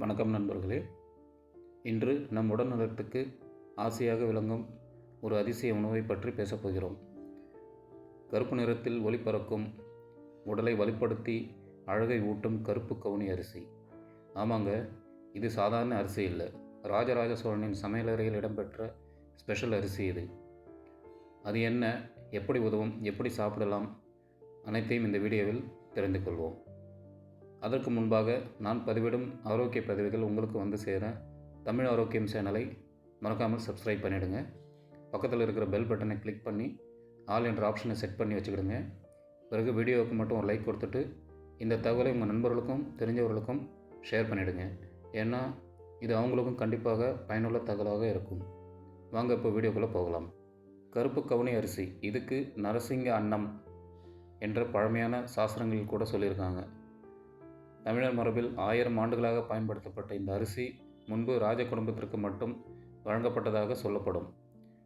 வணக்கம் நண்பர்களே. இன்று நம் உடல்நலத்துக்கு ஆசையாக விளங்கும் ஒரு அதிசய உணவை பற்றி பேசப்போகிறோம் கருப்பு நிறத்தில் ஒளிபறக்கும் உடலை வலுப்படுத்தி அழகை ஊட்டும் கருப்பு கவுனி அரிசி. ஆமாங்க இது சாதாரண அரிசி இல்லை. ராஜராஜ சோழனின் சமையலறையில் இடம்பெற்ற ஸ்பெஷல் அரிசி இது. அது என்ன எப்படி உதவும் எப்படி சாப்பிடலாம் அனைத்தையும் இந்த வீடியோவில் தெரிந்து கொள்வோம். அதற்கு முன்பாக நான் பதிவிடும் ஆரோக்கிய பதிவுகள் உங்களுக்கு வந்து சேர தமிழ் ஆரோக்கியம் சேனலை மறக்காமல் சப்ஸ்கிரைப் பண்ணிவிடுங்க பக்கத்தில் இருக்கிற பெல் பட்டனை கிளிக் பண்ணி ஆல் என்ற ஆப்ஷனை செட் பண்ணி வச்சுக்கிடுங்க. பிறகு வீடியோவுக்கு மட்டும் ஒரு லைக் கொடுத்துட்டு இந்த தகவலை உங்கள் நண்பர்களுக்கும் தெரிஞ்சவர்களுக்கும் ஷேர் பண்ணிவிடுங்க ஏன்னா இது அவங்களுக்கும் கண்டிப்பாக பயனுள்ள தகவலாக இருக்கும். வாங்க இப்போ வீடியோக்குள்ளே போகலாம். கருப்பு கவுனி அரிசி இதுக்கு நரசிங்க அன்னம் என்ற பழமையான சாஸ்திரங்களில் கூட சொல்லியிருக்காங்க. தமிழர் மரபில் ஆயிரம் ஆண்டுகளாக பயன்படுத்தப்பட்ட இந்த அரிசி முன்பு ராஜ குடும்பத்திற்கு மட்டும் வழங்கப்பட்டதாக சொல்லப்படும்.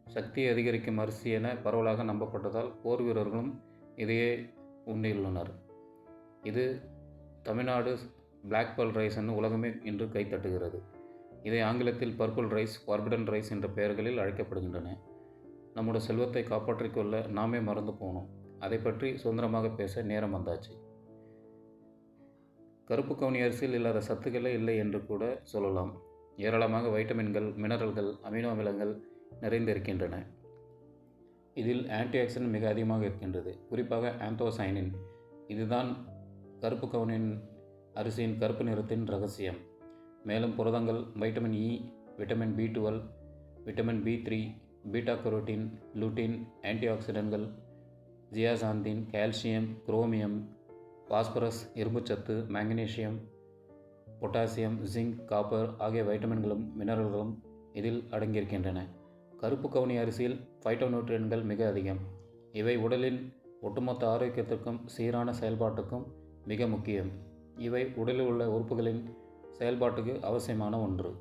சக்தியை அதிகரிக்கும் அரிசி என பரவலாக நம்பப்பட்டதால் போர் வீரர்களும் இதையே உண்ணியுள்ளனர். இது தமிழ்நாடு பிளாக் பல் ரைஸ் என்று உலகமே இன்று கைத்தட்டுகிறது இதை ஆங்கிலத்தில் பர்பிள் ரைஸ் ஃபார்பிடன் ரைஸ் என்ற பெயர்களில் அழைக்கப்படுகின்றன. நம்முடைய செல்வத்தை காப்பாற்றிக்கொள்ள நாமே மறந்து போனோம். அதை பற்றி சுதந்திரமாக பேச நேரம் வந்தாச்சு. கருப்பு கவுனி அரிசியில் இல்லாத சத்துக்களே இல்லை என்று கூட சொல்லலாம். ஏராளமாக வைட்டமின்கள் மினரல்கள் அமினோ அமிலங்கள் நிறைந்திருக்கின்றன இதில் ஆன்டிஆக்சிடன்ட் மிக அதிகமாக இருக்கின்றது. குறிப்பாக ஆந்தோசைனின். இதுதான் கருப்பு கவுனின் அரிசியின் கருப்பு நிறத்தின் ரகசியம். மேலும் புரதங்கள் vitamin E vitamin B twelve vitamin B three beta carotene lutein ஆன்டிஆக்சிடன்ட்கள் zeaxanthin calcium chromium phosphorus இரும்புச்சத்து மேக்னீசியம் பொட்டாசியம் ஜிங்க் காப்பர் ஆகிய வைட்டமின்களும் மினரல்களும் இதில் அடங்கியிருக்கின்றன. கருப்பு கவுனி அரிசியில் ஃபைட்டோநியூட்ரியன்கள் மிக அதிகம். இவை உடலின் ஒட்டுமொத்த ஆரோக்கியத்திற்கும் சீரான செயல்பாட்டுக்கும் மிக முக்கியம். இவை உடலில் உள்ள உறுப்புகளின் செயல்பாட்டுக்கு அவசியமான ஒன்று.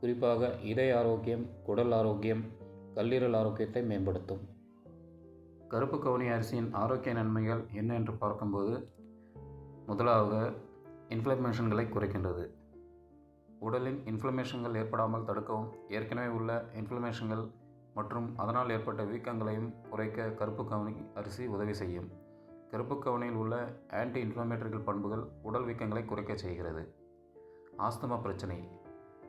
குறிப்பாக இதய ஆரோக்கியம் குடல் ஆரோக்கியம் கல்லீரல் ஆரோக்கியத்தை மேம்படுத்தும். கருப்பு கவுனி அரிசியின் ஆரோக்கிய நன்மைகள் என்ன என்று பார்க்கும்போது முதலாவது இன்ஃப்ளமேஷன்களை குறைக்கின்றது. உடலின் இன்ஃப்ளமேஷன்கள் ஏற்படாமல் தடுக்கவும் ஏற்கனவே உள்ள இன்ஃப்ளமேஷன்கள் மற்றும் அதனால் ஏற்பட்ட வீக்கங்களையும் குறைக்க கருப்பு கவனி அரிசி உதவி செய்யும். கருப்பு கவனியில் உள்ள ஆன்டி இன்ஃப்ளமேட்டரிகள் பண்புகள் உடல் வீக்கங்களை குறைக்க செய்கிறது. ஆஸ்துமா பிரச்சனை.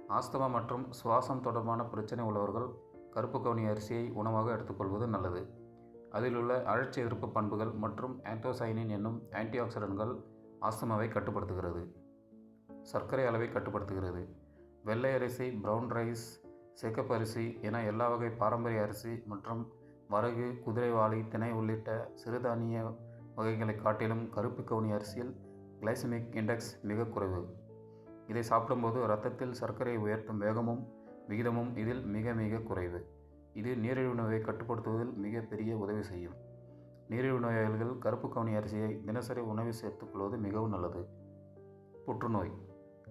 ஆஸ்துமா மற்றும் சுவாசம் தொடர்பான பிரச்சனை உள்ளவர்கள் கருப்பு கவனி அரிசியை உணவாக எடுத்துக்கொள்வது நல்லது. அதில் உள்ள அழற்சி எதிர்ப்பு பண்புகள் மற்றும் ஆந்தோசைனின் என்னும் ஆன்டிஆக்சிடன்ட்கள் ஆஸ்துமாவை கட்டுப்படுத்துகிறது. சர்க்கரை அளவை கட்டுப்படுத்துகிறது. வெள்ளை அரிசி ப்ரௌன் ரைஸ் செக்கப் அரிசி என எல்லா வகை பாரம்பரிய அரிசி மற்றும் வரகு குதிரைவாளி திணை உள்ளிட்ட சிறுதானிய வகைகளை காட்டிலும் கருப்பு கவுனி அரிசியில் கிளைசமிக் இண்டெக்ஸ் மிக குறைவு. இதை சாப்பிடும்போது இரத்தத்தில் சர்க்கரை உயர்த்தும் வேகமும் விகிதமும் இதில் மிக மிக குறைவு. இது நீரிழிவு நோயை கட்டுப்படுத்துவதில் மிக பெரிய உதவி செய்யும். நீரிழிவு நோயாளிகள் கருப்பு கவுனி அரிசியை தினசரி உணவில் சேர்த்துக்கொள்வது மிகவும் நல்லது. புற்றுநோய்.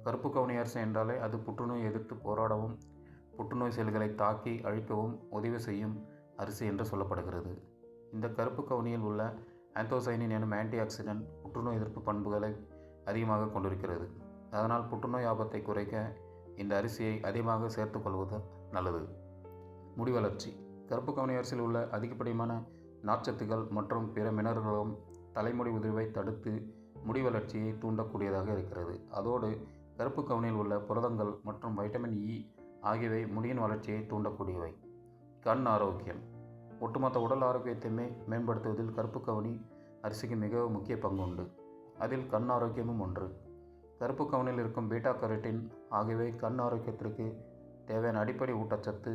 கருப்பு கவுனி அரிசி என்றாலே அது புற்றுநோய் எதிர்த்து போராடவும் புற்றுநோய் செல்களை தாக்கி அழிக்கவும் உதவி செய்யும் அரிசி என்று சொல்லப்படுகிறது. இந்த கருப்பு கவுனியில் உள்ள ஆந்தோசைனின் எனும் ஆன்டி ஆக்சிடென்ட் புற்றுநோய் எதிர்ப்பு பண்புகளை அதிகமாக கொண்டிருக்கிறது. அதனால் புற்றுநோய் ஆபத்தை குறைக்க இந்த அரிசியை அதிகமாக சேர்த்துக்கொள்வது நல்லது. முடி வளர்ச்சி. கருப்பு கவுனி அரிசியில் உள்ள அதிகப்படியான நார்ச்சத்துகள் மற்றும் பிற மினர்களும் தலைமுடி உதிர்வை தடுத்து முடி வளர்ச்சியை தூண்டக்கூடியதாக இருக்கிறது. அதோடு கருப்பு கவனில் உள்ள புரதங்கள் மற்றும் வைட்டமின் இ ஆகியவை முடியின் வளர்ச்சியை தூண்டக்கூடியவை. கண் ஆரோக்கியம். ஒட்டுமொத்த உடல் ஆரோக்கியத்தையுமே மேம்படுத்துவதில் கருப்பு கவனி அரிசிக்கு மிக முக்கிய பங்கு உண்டு. அதில் கண் ஆரோக்கியமும் ஒன்று. கருப்பு கவனில் இருக்கும் பீட்டா கரோட்டின் ஆகியவை கண் ஆரோக்கியத்திற்கு தேவையான அடிப்படை ஊட்டச்சத்து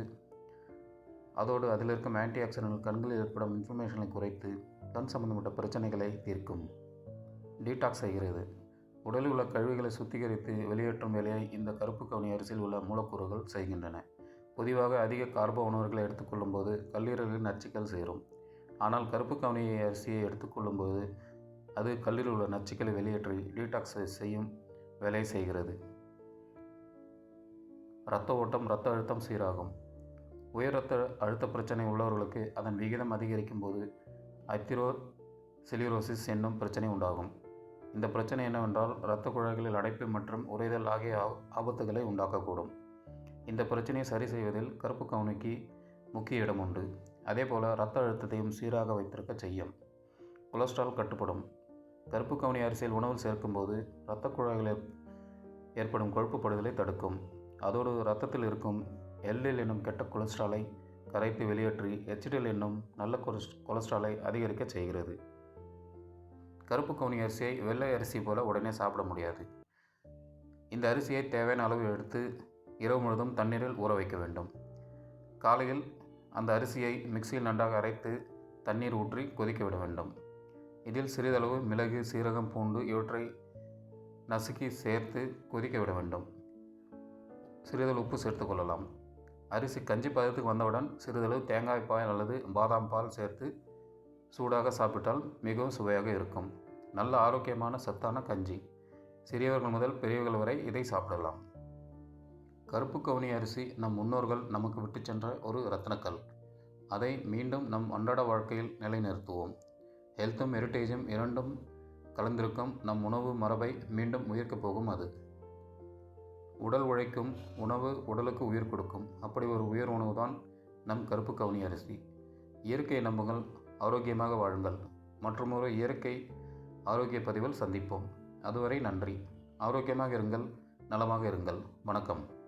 அதோடு அதில் இருக்கும் ஆன்டி ஆக்சிடென்ட் கண்களில் ஏற்படும் இன்ஃபர்மேஷனை குறைத்து கண் சம்பந்தப்பட்ட பிரச்சனைகளை தீர்க்கும். டீடாக்ஸ் செய்கிறது. உடலில் உள்ள கழிவுகளை சுத்திகரித்து வெளியேற்றும் வேலையை இந்த கருப்பு கவனி அரிசியில் உள்ள மூலக்கூறுகள் செய்கின்றன. பொதுவாக அதிக கார்போ உணவுகளை எடுத்துக்கொள்ளும் போது கல்லீரலில் நச்சுக்கள் சேரும். ஆனால் கருப்பு கவனி அரிசியை எடுத்துக்கொள்ளும்போது அது கல்லில் உள்ள நச்சுக்களை வெளியேற்றி டீடாக்ஸ் செய்யும் வேலையை செய்கிறது. இரத்த ஓட்டம் இரத்த அழுத்தம் சீராகும். உயர் ரத்த அழுத்த பிரச்சனை உள்ளவர்களுக்கு அதன் விகிதம் அதிகரிக்கும் போது அத்திரோ செலிரோசிஸ் என்னும் பிரச்சனை உண்டாகும். இந்த பிரச்சனை என்னவென்றால் இரத்த குழாய்களில் அடைப்பு மற்றும் உறைதல் ஆகிய ஆ- ஆபத்துகளை உண்டாக்கக்கூடும். இந்த பிரச்சனையை சரி செய்வதில் கருப்பு கவுனிக்கு முக்கிய இடம் உண்டு. அதேபோல் இரத்த அழுத்தத்தையும் சீராக வைத்திருக்க செய்யும். கொலஸ்ட்ரால் கட்டுப்படும். கருப்பு கவுனி அரிசியில் உணவில் சேர்க்கும்போது இரத்த குழாய்களில் ஏற்படும் கொழுப்புப்படுதலை தடுக்கும். அதோடு இரத்தத்தில் இருக்கும் எல்எல் என்னும் கெட்ட கொலஸ்ட்ராலை கரைத்து வெளியேற்றி எச்டிஎல் என்னும் நல்ல கொலஸ்- கொலஸ்ட்ராலை அதிகரிக்க செய்கிறது. கருப்பு கவுனி அரிசியை வெள்ளை அரிசி போல உடனே சாப்பிட முடியாது. இந்த அரிசியை தேவையான அளவு எடுத்து இரவு முழுதும் தண்ணீரில் ஊற வைக்க வேண்டும். காலையில் அந்த அரிசியை மிக்சியில் நன்றாக அரைத்து தண்ணீர் ஊற்றி கொதிக்க விட வேண்டும். இதில் சிறிதளவு மிளகு சீரகம் பூண்டு இவற்றை நசுக்கி சேர்த்து கொதிக்க விட வேண்டும். சிறிதளவு உப்பு சேர்த்து கொள்ளலாம். அரிசி கஞ்சி பதத்துக்கு வந்தவுடன் சிறிதளவு தேங்காய் பால் அல்லது பாதாம் பால் சேர்த்து சூடாக சாப்பிட்டால் மிகவும் சுவையாக இருக்கும். நல்ல ஆரோக்கியமான சத்தான கஞ்சி. சிறியவர்கள் முதல் பெரியவர்கள் வரை இதை சாப்பிடலாம். கருப்பு கவுனி அரிசி நம் முன்னோர்கள் நமக்கு விட்டுச் சென்ற ஒரு ரத்னக்கல் அதை மீண்டும் நம் அன்றாட வாழ்க்கையில் நிலைநிறுத்துவோம். ஹெல்த்தும் ஹெரிட்டேஜும் இரண்டும் கலந்திருக்கும் நம் உணவு மரபை மீண்டும் உயிர்க்கப் போகும் அது. உடல் உழைக்கும் உணவு உடலுக்கு உயிர் கொடுக்கும். அப்படி ஒரு உயர் உணவு தான் நம் கருப்பு கவுனி அரிசி. இயற்கை நம்புங்கள் ஆரோக்கியமாக வாழுங்கள். மற்றொரு இயற்கை ஆரோக்கிய பதிவில் சந்திப்போம். அதுவரை நன்றி. ஆரோக்கியமாக இருங்கள் நலமாக இருங்கள். வணக்கம்.